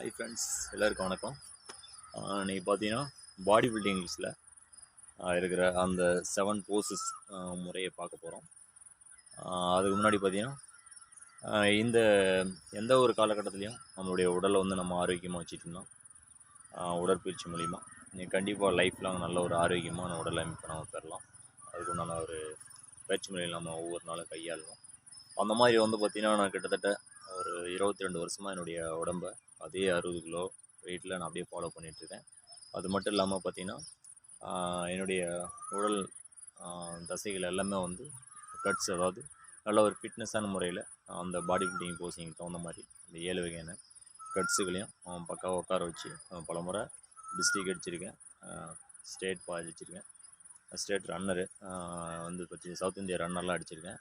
Hi friends எல்லாருக்கும் வணக்கம். இன்றைக்கி பார்த்தீங்கன்னா பாடி பில்டிங்ஸில் இருக்கிற அந்த செவன் போசஸ் முறையை பார்க்க போகிறோம் அதுக்கு முன்னாடி பார்த்தீங்கன்னா இந்த எந்த ஒரு காலகட்டத்துலேயும் நம்மளுடைய உடலை வந்து நம்ம ஆரோக்கியமாக வச்சுட்டோம்னா உடற்பயிற்சி மூலிமா நீங்கள் கண்டிப்பாக லைஃப் லாங் நல்ல ஒரு ஆரோக்கியமான உடல் அமைப்பை நம்ம பெறலாம். அதுக்கு உண்டான ஒரு பயிற்சி முறையில் நம்ம ஒவ்வொரு நாளும் கையாளணும். அந்த மாதிரி வந்து பார்த்திங்கன்னா நான் கிட்டத்தட்ட ஒரு இருபத்தி ரெண்டு வருஷமாக என்னுடைய உடம்பை அதே அறுபது கிலோ வெயிட்டில் நான் அப்படியே ஃபாலோ பண்ணிகிட்ருக்கேன் அது மட்டும் இல்லாமல் பார்த்தீங்கன்னா என்னுடைய உடல் தசைகள் எல்லாமே வந்து கட்ஸ் அதாவது நல்ல ஒரு ஃபிட்னஸான முறையில் அந்த பாடி பில்டிங் போஸிங் தகுந்த மாதிரி அந்த ஏழு வகையான கட்ஸுகளையும் பக்காவாக உட்கார வச்சு பல முறை டிஸ்ட்ரிக் அடிச்சிருக்கேன். ஸ்டேட் பாதிச்சிருக்கேன் ஸ்டேட் ரன்னரு வந்து பற்றி சவுத் இந்தியா ரன்னர்லாம் அடிச்சிருக்கேன்.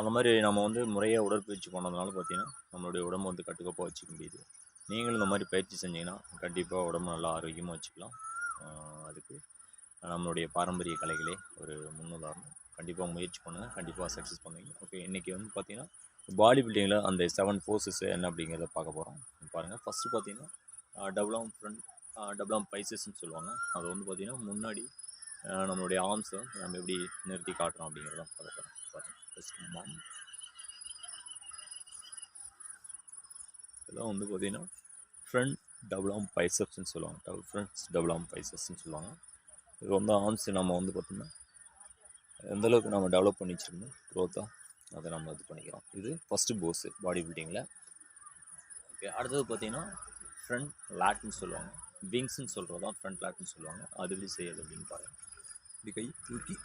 அந்த மாதிரி நம்ம வந்து முறையாக உடற்பயிற்சி பண்ணதுனால பார்த்தீங்கன்னா நம்மளுடைய உடம்பு வந்து கட்டுக்கோப்பாக வச்சுக்க முடியுது. நீங்களும் இந்த மாதிரி பயிற்சி செஞ்சீங்கன்னா கண்டிப்பாக உடம்பு நல்லா ஆரோக்கியமாக வச்சுக்கலாம். அதுக்கு நம்மளுடைய பாரம்பரிய கலைகளே ஒரு முன்னுதாரணம். கண்டிப்பாக முயற்சி பண்ணுங்கள் கண்டிப்பாக சக்ஸஸ் பண்ணுவீங்க. ஓகே இன்றைக்கி வந்து பார்த்தீங்கன்னா பாடி பில்டிங்கில் அந்த செவன் ஃபோர்ஸஸ் என்ன அப்படிங்கிறத பார்க்க போகிறோம் பாருங்கள் ஃபஸ்ட்டு பார்த்தீங்கன்னா டபுளாம் ஃப்ரண்ட் டபுள் பைசஸ்ன்னு சொல்லுவாங்க. அது வந்து பார்த்திங்கன்னா முன்னாடி நம்மளுடைய ஆர்ம்ஸை நம்ம எப்படி நிறுத்தி காட்டுறோம் அப்படிங்கிறத பார்க்க போகிறோம் பாருங்கள் ஃபஸ்ட்டு மாம் இதெல்லாம் வந்து பார்த்திங்கன்னா ஃப்ரண்ட் டபுள் ஆம் பைசப்ஸ்ன்னு சொல்லுவாங்க. டபுள் ஃப்ரண்ட்ஸ் டபுள் ஆம் பைசப்ஸ்ன்னு சொல்லுவாங்க. இது வந்து ஆர்ம்ஸ் நம்ம வந்து பார்த்திங்கன்னா எந்தளவுக்கு நம்ம டெவலப் பண்ணி க்ரோத்தாக அதை நம்ம இது பண்ணிக்கிறோம். இது ஃபஸ்ட்டு போஸு பாடி பில்டிங்கில் ஓகே அடுத்தது பார்த்திங்கன்னா ஃப்ரண்ட் லேட்னு சொல்லுவாங்க. விங்ஸ்ன்னு சொல்கிறது தான் ஃப்ரண்ட் லேட்னு சொல்லுவாங்க. அது எப்படி செய்யுது அப்படின்னு பாருங்கள் இப்படி கை தூக்கி.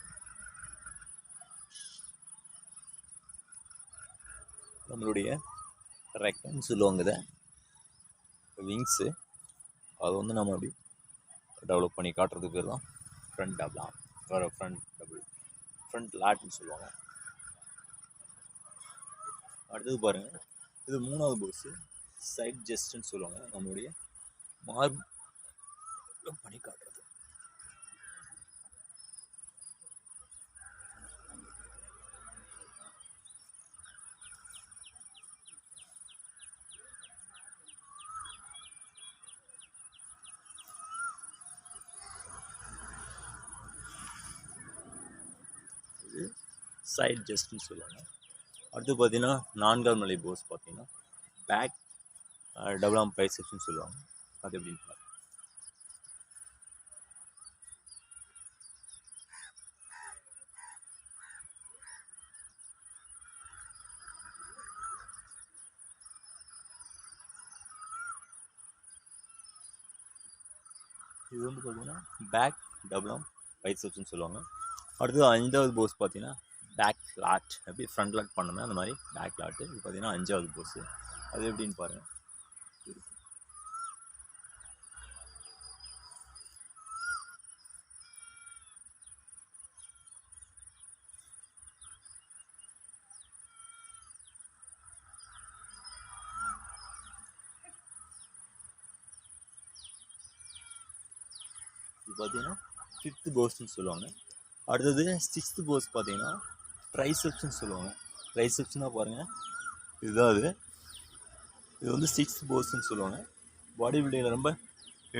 நம்மளுடைய ரெக்கன்னு சொல்லுவாங்க இதை விங்ஸு அது வந்து நம்ம அப்படி டெவலப் பண்ணி காட்டுறதுக்கு பேர் தான் ஃப்ரண்ட் டபுளாம் வேறு ஃப்ரண்ட் டபுள் ஃப்ரண்ட் லாட்னு சொல்லுவாங்க. அடுத்தது பாருங்கள் இது மூணாவது போஸு சைட் ஜெஸ்ட்டுன்னு சொல்லுவாங்க. நம்மளுடைய மார்பு பண்ணி காட்டுறது இது சைட் ஜஸ்ட்னு சொல்லுவாங்க. அடுத்து பார்த்தீங்கன்னா நான்காம் நிலை போஸ் பார்த்தீங்கன்னா பேக் டபுள் ஆம் பைசப்ஸ்னு சொல்லுவாங்க. அது எப்படின்னு பாருங்க இது வந்து பார்த்தீங்கன்னா பேக் டபுள் ஆம் பைசப்ஸ்னு சொல்லுவாங்க. அடுத்தது அஞ்சாவது போஸ் பார்த்தீங்கன்னா பேக் லாட் எப்படி ஃப்ரண்ட் லாட் பண்ணுமே அந்த மாதிரி பேக் லாட்டு இது பார்த்தீங்கன்னா அஞ்சாவது போஸு அது எப்படின்னு பாருங்கள் இது பார்த்தீங்கன்னா ஃபிஃப்த்து போஸ்ன்னு சொல்லுவாங்க. அடுத்தது சிக்ஸ்த்து போஸ் பார்த்தீங்கன்னா ட்ரைசெப்ஸ்னு சொல்லுவாங்க. ட்ரைசெப்ஸ்னால் பாருங்கள் இதுதான் அது. இது வந்து சிக்ஸ் போஸ்ன்னு சொல்லுவாங்க. பாடி பில்டிங்கில் ரொம்ப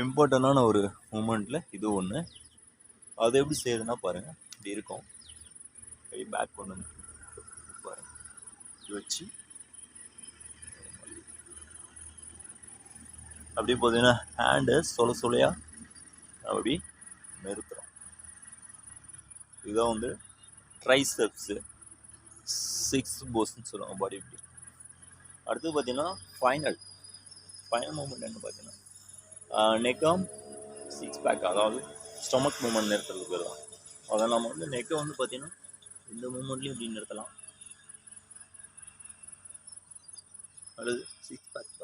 இம்பார்ட்டண்டான ஒரு மூமெண்ட்டில் இது ஒன்று அது எப்படி செய்யுதுன்னா பாருங்கள் இப்படி இருக்கும். கை பேக் பண்ணு பாருங்கள் இது வச்சு. அப்படியே பார்த்தீங்கன்னா ஹேண்டு சொல சொலையாக அப்படி நிறுத்துகிறோம் இதுதான் வந்து ட்ரைசெப்ஸு சிக்ஸ் போஸ்ன்னு சொல்லுவாங்க பாடி இப்படி அடுத்து பார்த்தீங்கன்னா ஃபைனல் ஃபைனல் மூமெண்ட் என்ன பார்த்தீங்கன்னா நெக்காம் சிக்ஸ் பேக் அதாவது ஸ்டொமக் மூமெண்ட் நிறுத்துறதுக்கு பேர் தான். அதை நம்ம வந்து நெக்கை வந்து பார்த்தீங்கன்னா இந்த மூமெண்ட்லேயும் இப்படி நிறுத்தலாம். அடுத்து சிக்ஸ் பேக்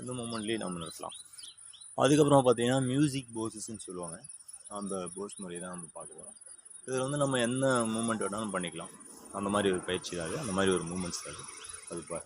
இந்த மூமெண்ட்லேயும் நம்ம நிறுத்தலாம் அதுக்கப்புறம் பார்த்தீங்கன்னா மியூசிக் போஸஸ்ன்னு சொல்லுவாங்க. அந்த போஸ் முறையை தான் நம்ம பார்க்க போகிறோம் இதில் வந்து நம்ம என்ன மூமெண்ட் வேணாலும் பண்ணிக்கலாம். அந்த மாதிரி ஒரு பயிற்சி தான் அது அந்த மாதிரி ஒரு மூமெண்ட்ஸ் தான் அது அது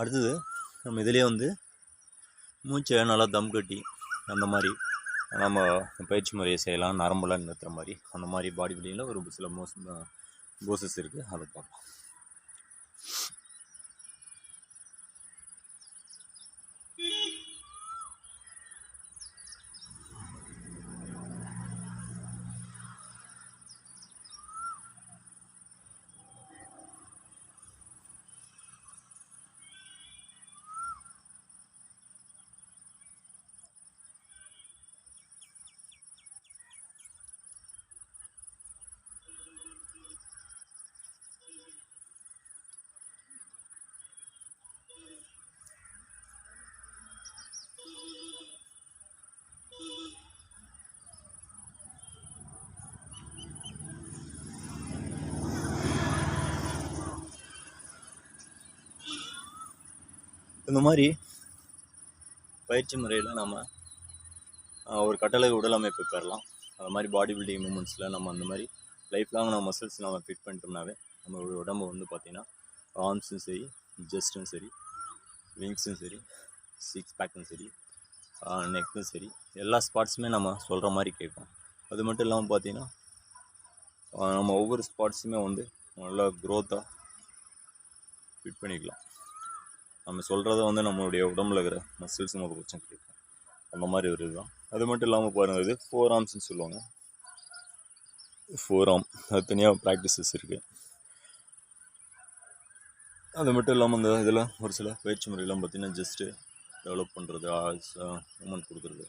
அடுத்தது நம்ம இதிலே வந்து மூச்சை நல்லா தம் கட்டி அந்த மாதிரி நம்ம பயிற்சி முறையை செய்யலாம் நரம்பெல்லாம் நிறுத்துகிற மாதிரி அந்த மாதிரி பாடி பில்டிங்கில் ஒரு சில மோஸ் போசஸ் இருக்குது அதை பார்ப்போம். இந்த மாதிரி பயிற்சி முறையில் நம்ம ஒரு கட்டளை உடல் அமைப்பு பெறலாம். அது மாதிரி பாடி பில்டிங் மூமெண்ட்ஸில் நம்ம அந்த மாதிரி லைஃப் லாங் நம்ம மசில்ஸ் நம்ம ஃபிட் பண்ணிட்டோம்னாவே நம்மளோட உடம்பு வந்து பார்த்திங்கன்னா ஆர்ம்ஸும் சரி ஜஸ்ட்டும் சரி விங்ஸும் சரி சிக்ஸ் பேக்கும் சரி நெக்கும் சரி எல்லா ஸ்பாட்ஸுமே நம்ம சொல்கிற மாதிரி கேட்கும் அது மட்டும் இல்லாமல் பார்த்தீங்கன்னா நம்ம ஒவ்வொரு ஸ்பாட்ஸுமே வந்து நல்லா க்ரோத்தாக ஃபிட் பண்ணிக்கலாம். நம்ம சொல்கிறத வந்து நம்மளுடைய உடம்புல இருக்கிற மசில்ஸ் நமக்கு கொஞ்சம் கேட்கும் அந்த மாதிரி ஒரு இதுதான். அது மட்டும் இல்லாமல் பாருங்கள் இது ஃபோர் ஆர்ம்ஸ்னு சொல்லுவாங்க. ஃபோர் ஆர்ம் அது தனியாக ப்ராக்டிசஸ் இருக்குது அது மட்டும் இல்லாமல் இந்த இதில் ஒரு சில பயிற்சி முறையெல்லாம் பார்த்தீங்கன்னா ஜஸ்ட்டு டெவலப் பண்ணுறது மூமெண்ட் கொடுக்குறது.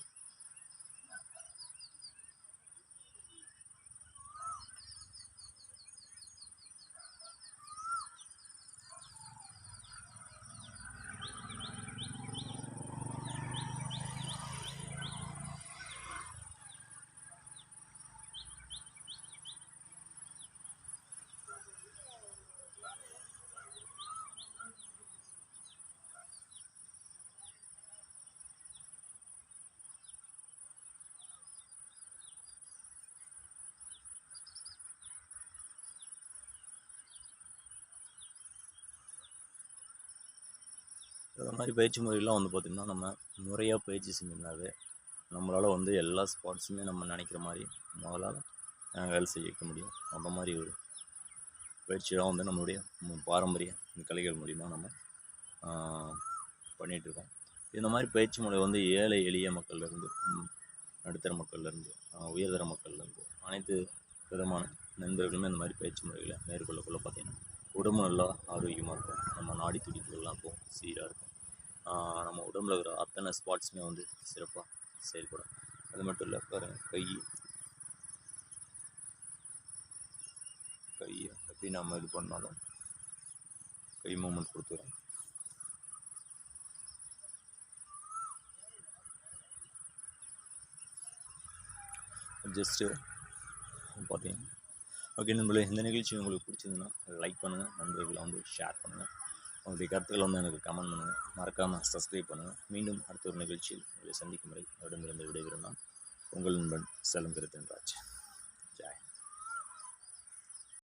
இந்த மாதிரி பயிற்சி முறையெல்லாம் வந்து பார்த்திங்கன்னா நம்ம முறையாக பயிற்சி செஞ்சோம்னாவே நம்மளால் வந்து எல்லா ஸ்பாட்ஸுமே நம்ம நினைக்கிற மாதிரி முதலால் வேலை செய்ய வைக்க முடியும். அந்த மாதிரி ஒரு பயிற்சியெல்லாம் வந்து நம்மளுடைய பாரம்பரிய இந்த கலைகள் மூலிமா நம்ம பண்ணிகிட்ருக்கோம் இந்த மாதிரி பயிற்சி முறை வந்து ஏழை எளிய மக்கள்லேருந்து நடுத்தர மக்கள்லேருந்து உயர்தர மக்கள்லேருந்து அனைத்து விதமான நண்பர்களுமே இந்த மாதிரி பயிற்சி முறைகளை மேற்கொள்ளக்குள்ள பார்த்திங்கன்னா உடம்பு நல்லா ஆரோக்கியமாக இருக்கும். நம்ம நாடி துடிப்புகள்லாம் இருக்கும் சீராக இருக்கும். நம்ம உடம்புல இருக்கிற அத்தனை ஸ்பாட்ஸுமே வந்து சிறப்பாக செயல்படும். அது மட்டும் இல்லை பாருங்க கை. கையை எப்படி நம்ம இது பண்ணாலும் கை மூமெண்ட் கொடுத்துரும். ஜஸ்ட்டு பார்த்தீங்கன்னா ஓகே நண்பர்களே இந்த நிகழ்ச்சி உங்களுக்கு பிடிச்சிருந்துன்னா லைக் பண்ணுங்கள் நண்பர்களை வந்து ஷேர் பண்ணுங்கள் உங்களுடைய கருத்துக்களை வந்து எனக்கு கமெண்ட் பண்ணுங்கள் மறக்காமல் சப்ஸ்கிரைப் பண்ணுங்கள் மீண்டும் அடுத்த ஒரு நிகழ்ச்சியில் உங்களை சந்திக்கும் வரை இடமிருந்து விடைபெறும் நான் உங்கள் நண்பன் செல்லம் கருத்தன் ராஜ்.